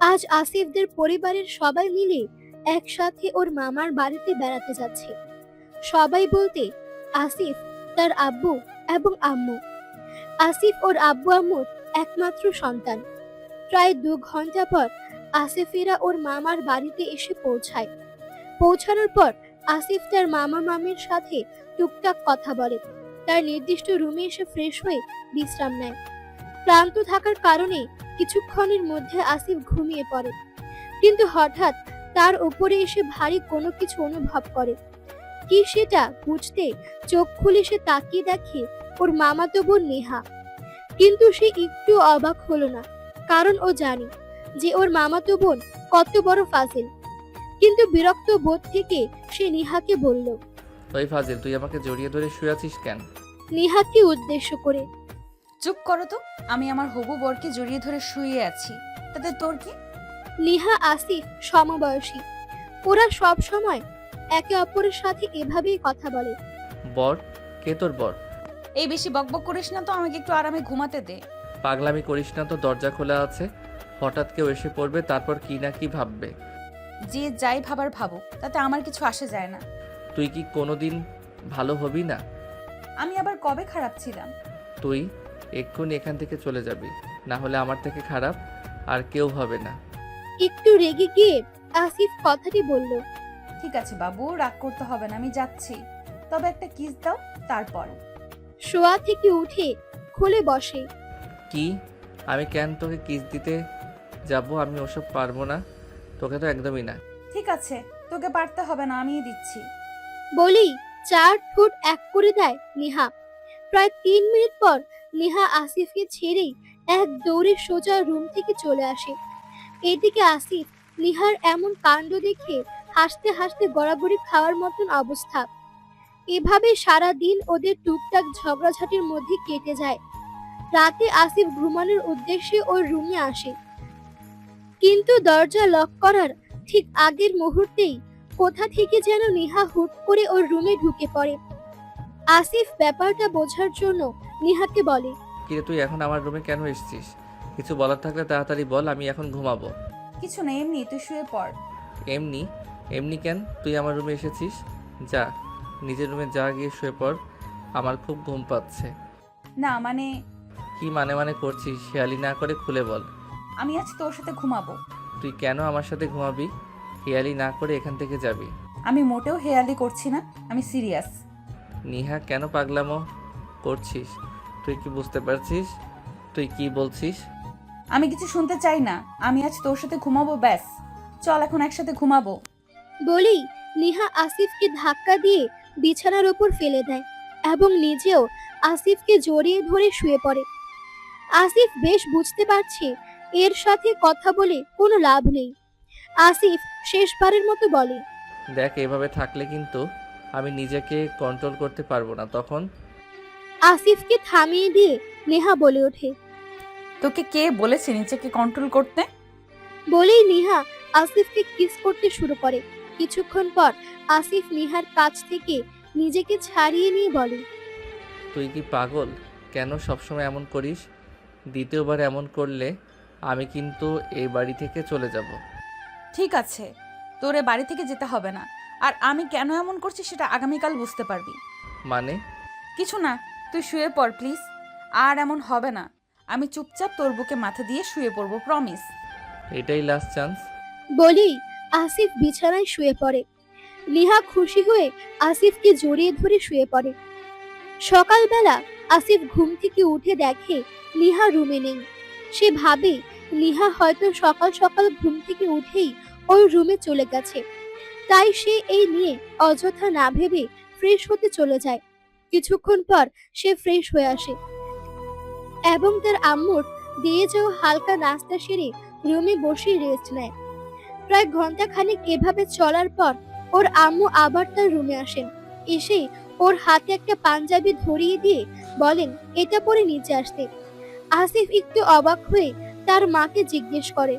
আজ আসিফদের পরিবারের সবাই মিলে একসাথে ওর মামার বাড়িতে বেড়াতে যাচ্ছে। সবাই বলতে, আসিফ, তার আব্বু এবং আম্মু। আসিফ ওর আব্বু আম্মুর একমাত্র সন্তান। প্রায় দু ঘণ্টা পর আসিফেরা ওর মামার বাড়িতে এসে পৌঁছায়। পৌঁছানোর পর আসিফ তার মামা মামির সাথে টুকটাক কথা বলে। তার নির্দিষ্ট রুমে এসে ফ্রেশ হয়ে বিশ্রাম নেয়। ক্লান্ত থাকার কারণে কিছুক্ষণের মধ্যে আসিফ ঘুমিয়ে পড়ে। কিন্তু হঠাৎ তার উপরে এসে ভারী কোনো কিছু অনুভব করে। কি সেটা বুঝতে চোখ খুলে সে তাকিয়ে দেখে ওর মামাতো বোন নেহা। কিন্তু সে একটু অবাক হলো না কারণ ও জানে যে ওর মামাতো বোন কত বড় ফাজিল। কিন্তু বিরক্ত বোধ থেকে সে নিহাকে বলল ওই ফাজিল তুই আমাকে জড়িয়ে ধরে শুয়ে আছিস কেন? নিহাকে উদ্দেশ্য করে। চুপ করো তো আমি আমার হবু বরকে জড়িয়ে ধরে শুয়ে আছি। তাতে তোর কি? নিহা আসিফ সমবয়সী। ওরা সব সময় একে অপরের সাথে এভাবেই কথা বলে। বর কে তোর বর? এই বেশি বকবক করিস না তো আমাকে একটু আরামে ঘুমাতে দে। পাগলামি করিস না তো দরজা খোলা আছে। হঠাৎ কেউ এসে পড়বে তারপর কি না কি ভাববে? যে যাই ভাবার ভাবো তাতে আমার কিছু আসে যায় না। তুই কি কোনোদিন ভালো হবি না? আমি আবার কবে খারাপ ছিলাম? তুই এক্ষুনি এখান থেকে চলে যাবি। না হলে আমার থেকে খারাপ আর কেউ হবে না। একটু রেগে গিয়ে আসিফ কথাটি বলল ঠিক আছে বাবু রাগ করতে হবে না আমি যাচ্ছি। তবে একটা কিস দাও তারপর। শোয়া থেকে উঠে খুলে বসে। কি? আমি কেন তোকে কিস দিতে যাব? আমি ওসব পারব না। তোকে তো একদমই না। ঠিক আছে তোকে পারতে হবে না আমিই দিচ্ছি। বলেই চার ঠোঁট এক করে দেয় নিহা। প্রায় তিন মিনিট পর নিহা আসিফকে ছেড়েই এক দৌড়ে সোজা রুম থেকে চলে আসে। এদিকে আসিফ নিহার এমন কাণ্ড দেখে হাসতে হাসতে গড়াগড়ি খাওয়ার মতন অবস্থা। এভাবে সারা দিন ওদের টুকটাক ঝগড়াঝাটির মধ্যে কেটে যায়। রাতে আসিফ ঘুমানোর উদ্দেশ্যে ওর রুমে আসে। কিন্তু দরজা লক করার ঠিক আগের মুহূর্তেই কোথা থেকে যেন নেহা হুট করে ওর রুমে ঢুকে পড়ে। আসিফ ব্যাপারটা বোঝার জন্য নিহাতকে বলে কিরে তুই এখন আমার রুমে কেন এসেছিস? কিছু বলার থাকলে তাড়াতাড়ি বল আমি এখন ঘুমাবো। কিছু নেই এমনি তুই শুয়ে পড়। এমনি? এমনি কেন? তুই আমার রুমে এসেছিস? যা নিজের রুমে যা গিয়ে শুয়ে পড় আমার খুব ঘুম পাচ্ছে। না মানে কি মানে মানে করছিস হেয়ালি না করে খুলে বল। আমি আজ তোর সাথে ঘুমাবো। তুই কেন আমার সাথে ঘুমাবি? হেয়ালি না করে এখান থেকে যাবি। আমি মোটেও হেয়ালি করছি না আমি সিরিয়াস নিহা কেন পাগলামো করছিস? তুই কি বুঝতে পারছিস? তুই কি বলছিস? আমি কিছু শুনতে চাই না। আমি আজ তোর সাথে ঘুমাবো ব্যাস। চল এখন একসাথে ঘুমাবো। বলেই নেহা আসিফকে ধাক্কা দিয়ে বিছানার ওপর ফেলে দেয় এবং নিজেও আসিফকে জড়িয়ে ধরে শুয়ে পড়ে। আসিফ বেশ বুঝতে পারছে এর সাথে কথা বলে কোনো লাভ নেই। আসিফ শেষবারের মতো বলে দেখ এভাবে থাকলে কিন্তু আমি নিজেকে কন্ট্রোল করতে পারব না তখন? আসিফকে থামিয়ে দিয়ে নেহা বলে ওঠে। তোকে কে বলেছে নিজেকে কন্ট্রোল করতে? বলেই নিহা আসিফকে কিস করতে শুরু করে। কিছুক্ষণ পর আসিফ নিহার কাছ থেকে নিজেকে ছাড়িয়ে নিয়ে বলে তুই কি পাগল? কেন সবসময় এমন করিস? দ্বিতীয়বার এমন করলে আমি কিন্তু এই বাড়ি থেকে চলে যাব। ঠিক আছে তোর এ বাড়ি থেকে যেতে হবে না। আর আমি কেন এমন করছি সেটা আগামীকাল বুঝতে পারবি। মানে? কিছু না তুই শুয়ে পড় প্লিজ। আর এমন হবে না। আমি চুপচাপ তোর বুকে মাথা দিয়ে শুয়ে পড়ব প্রমিস। এটাই লাস্ট চান্স বলি আসিফ বিছানায় শুয়ে পড়ে। নিহা খুশি হয়ে আসিফকে জড়িয়ে ধরে শুয়ে পড়ে। সকালবেলা আসিফ ঘুম থেকে উঠে দেখে নিহা রুমে নেই। সে ভাবে নিহা হয়তো সকাল সকাল ঘুম থেকে উঠেই ওর রুমে চলে গেছে। তাই সে এই নিয়ে অযথা না ভেবে ফ্রেশ হতে চলে যায়। কিছুক্ষণ পর সে ফ্রেশ হয়ে আসে। এবং তার আম্মুর দিয়ে যাওয়া হালকা নাস্তা সেরে রুমে বসে রেস্ট নেয়। প্রায় ঘণ্টা খানিক এভাবে চলার পর ওর আম্মু আবার তার রুমে আসেন। এসে ওর হাতে একটা পাঞ্জাবি ধরিয়ে দিয়ে বলেন, এটা পরে নিচে আসতে। আসিফ একটু অবাক হয়ে তার মাকে জিজ্ঞেস করে,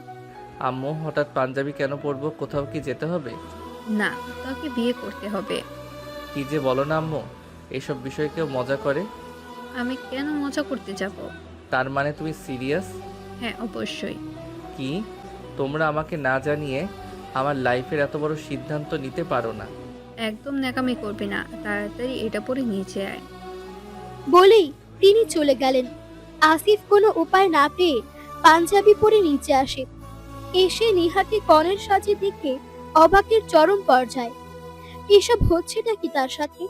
আম্মু, হঠাৎ পাঞ্জাবি কেন পরবো? কোথাও কি যেতে হবে? না তোকে বিয়ে করতে হবে। কি যে বলো না আম্মু এসব বিষয়ে কেউ মজা করে? আমি কেন মজা করতে যাব? তার মানে তুমি সিরিয়াস? হ্যাঁ অবশ্যই। কি? তোমরা আমাকে না জানিয়ে আমার লাইফের এত বড় সিদ্ধান্ত নিতে পারো না। একদম ন্যাকামি করবি না তাড়াতাড়ি এটা পরে নিচে আয়। বলেই তিনি চলে গেলেন। আসিফ কোনো উপায় না পেয়ে পাঞ্জাবি পরে নিচে আসে। এসে নিহাকে কনের সাজে দেখে অবাকের চরম পর্যায়ে। এসব হচ্ছেটা কি তার সাথে?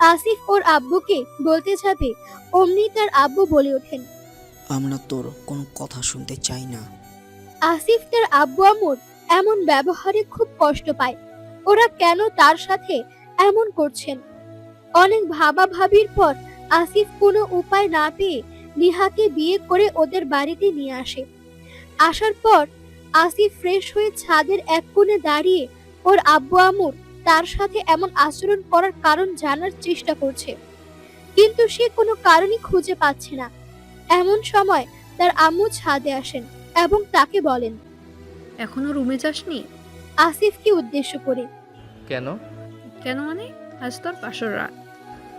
আসিফ ওর আব্বুকে বলতে যাবে অমনি তার আব্বু বলে ওঠেন। আমরা তোর কোনো কথা শুনতে চাই না। আসিফ তার আব্বু আম্মুর এমন ব্যবহারে খুব কষ্ট পায়। ওরা কেন তার সাথে এমন করছেন? অনেক ভাবা ভাবির পর আসিফ কোনো উপায় না পেয়ে নিহাকে বিয়ে করে ওদের বাড়িতে নিয়ে আসে। আসার পর আসিফ ফ্রেশ হয়ে ছাদের এক কোণে দাঁড়িয়ে ওর আব্বু আম্মুর তার সাথে এমন আচরণ করার কারণ জানার চেষ্টা করছে। কিন্তু সে কোনো কারণই খুঁজে পাচ্ছে না। এমন সময় তার আম্মু ছাদে আসেন এবং তাকে বলেন এখনও রুমে যাসনি? আসিফকে উদ্দেশ্য করে। কেন? কেন মানে? আজ তোর পাশর রাত।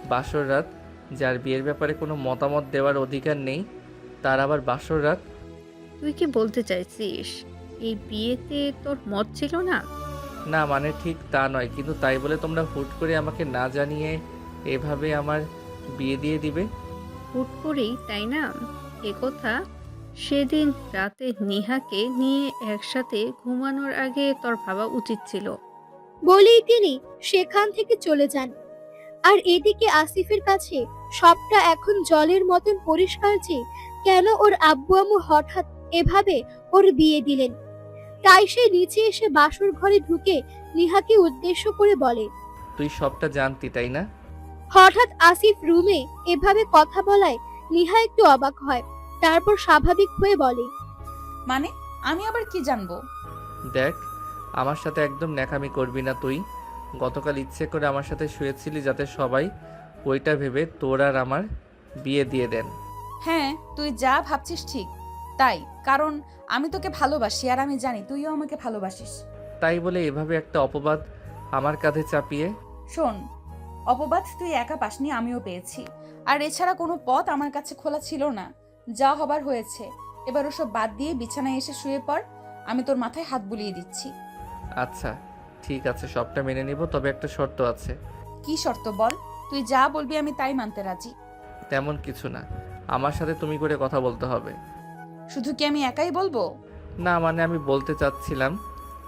বাসর রাত? যার বিয়ের ব্যাপারে কোনো মতামত দেওয়ার অধিকার নেই তার আবার বাসর রাত? তুই কি বলতে চাইছিস? এই বিয়েতে তোর মত ছিল না? না মানে ঠিক তা নয়। কিন্তু তাই বলে তোমরা হুট করে আমাকে না জানিয়ে এভাবে আমার বিয়ে দিয়ে দিবে? হুট করেই তাই না? এ কথা। সেদিন রাতে নিহাকে নিয়ে একসাথে ঘুমানোর আগে তোর ভাবা উচিত ছিল। বলেই তিনি সেখান থেকে চলে যান। আর এদিকে আসিফের কাছে সবটা এখন জলের মতন পরিষ্কার যে কেন ওর আব্বু আম্মু হঠাৎ এভাবে ওর বিয়ে দিলেন। তাই সে নিচে এসে বাসর ঘরে ঢুকে নিহাকে উদ্দেশ্য করে বলে তুই সবটা জানতি তাই না? হঠাৎ আসিফ রুমে এভাবে কথা বলায় নিহা একটু অবাক হয় তারপর স্বাভাবিক হয়ে বলে মানে আমি আবার কি জানব? দেখ আমার সাথে একদম ন্যাকামি করবি না তুই। গতকাল ইচ্ছে করে আমার সাথে শুয়েছিলি যাতে সবাই ওইটা ভেবে তোর আর আমার বিয়ে দিয়ে দেন। হ্যাঁ তুই যা ভাবছিস ঠিক। তাই কারণ আমি তোকে ভালোবাসি আর আমি জানি তুইও আমাকে ভালোবাসিস। তাই বলে এভাবে একটা অপবাদ আমার কাঁধে চাপিয়ে? শোন অপবাদ তুই একা পাসনি আমিও পেয়েছি। আর এছাড়া কোনো পথ আমার কাছে খোলা ছিল না। যা হবার হয়েছে। এবার ওসব বাদ দিয়ে বিছানায় এসে শুয়ে পড় আমি তোর মাথায় হাত বুলিয়ে দিচ্ছি। আচ্ছা ঠিক আছে সবটা মেনে নিব তবে একটা শর্ত আছে। কি শর্ত বল? তুই যা বলবি আমি তাই মানতে রাজি। তেমন কিছু না। আমার সাথে তুমি করে কথা বলতে হবে। শুধু কি আমি একাই বলব? না মানে আমি বলতে চাচ্ছিলাম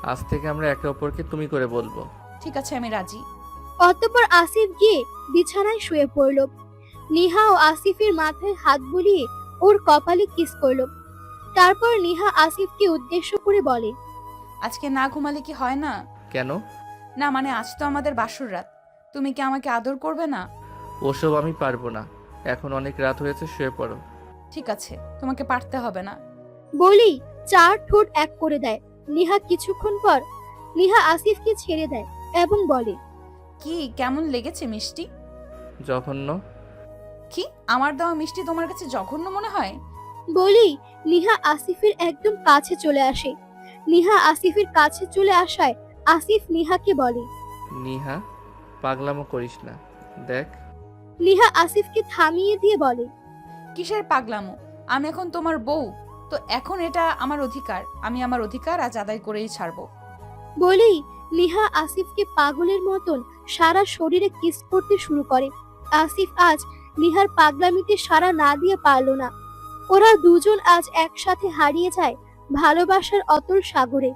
আজ থেকে আমরা একে অপরকে তুমি করে বলব। ঠিক আছে আমি রাজি। অতঃপর আসিফ গিয়ে বিছানায় শুয়ে পড়ল। নিহা ও আসিফের মাথায় হাত বুলিয়ে ওর কপালে কিস করল। তারপর নিহা আসিফকে উদ্দেশ্য করে বলে আজকে না ঘুমালে কি হয় না? কেন? না মানে আজ তো আমাদের বাসর রাত। তুমি কি আমাকে আদর করবে না? ওসব আমি পারব না। এখন অনেক রাত হয়েছে শুয়ে পড়ো। ঠিক আছে তোমাকে পারতে হবে না। বলি চার ঠোঁট এক করে দেয়। নিহা কিছুক্ষণ পর নিহা আসিফকে ছেড়ে দেয় এবং বলে কি কেমন লেগেছে মিষ্টি? জঘন্য। কি আমার দেওয়া মিষ্টি তোমার কাছে জঘন্য মনে হয়? বলি নিহা আসিফের একদম কাছে চলে আসে। নিহা আসিফের কাছে চলে আসায় আসিফ নিহাকে বলে নিহা পাগলামো করিস না। দেখ। নিহা আসিফকে থামিয়ে দিয়ে বলে কিসের পাগলামো? আমি এখন তোমার বউ, তো এখন এটা আমার অধিকার। আমি আমার অধিকার আজ আদায় করেই ছাড়বো। বলেই নিহা আসিফকে পাগলের মতন সারা শরীরে কিস করতে শুরু করে। আসিফ আজ নিহার পাগলামিতে সারা না দিয়ে পারল না। ওরা দুজন আজ একসাথে হারিয়ে যায় ভালোবাসার অতল সাগরে।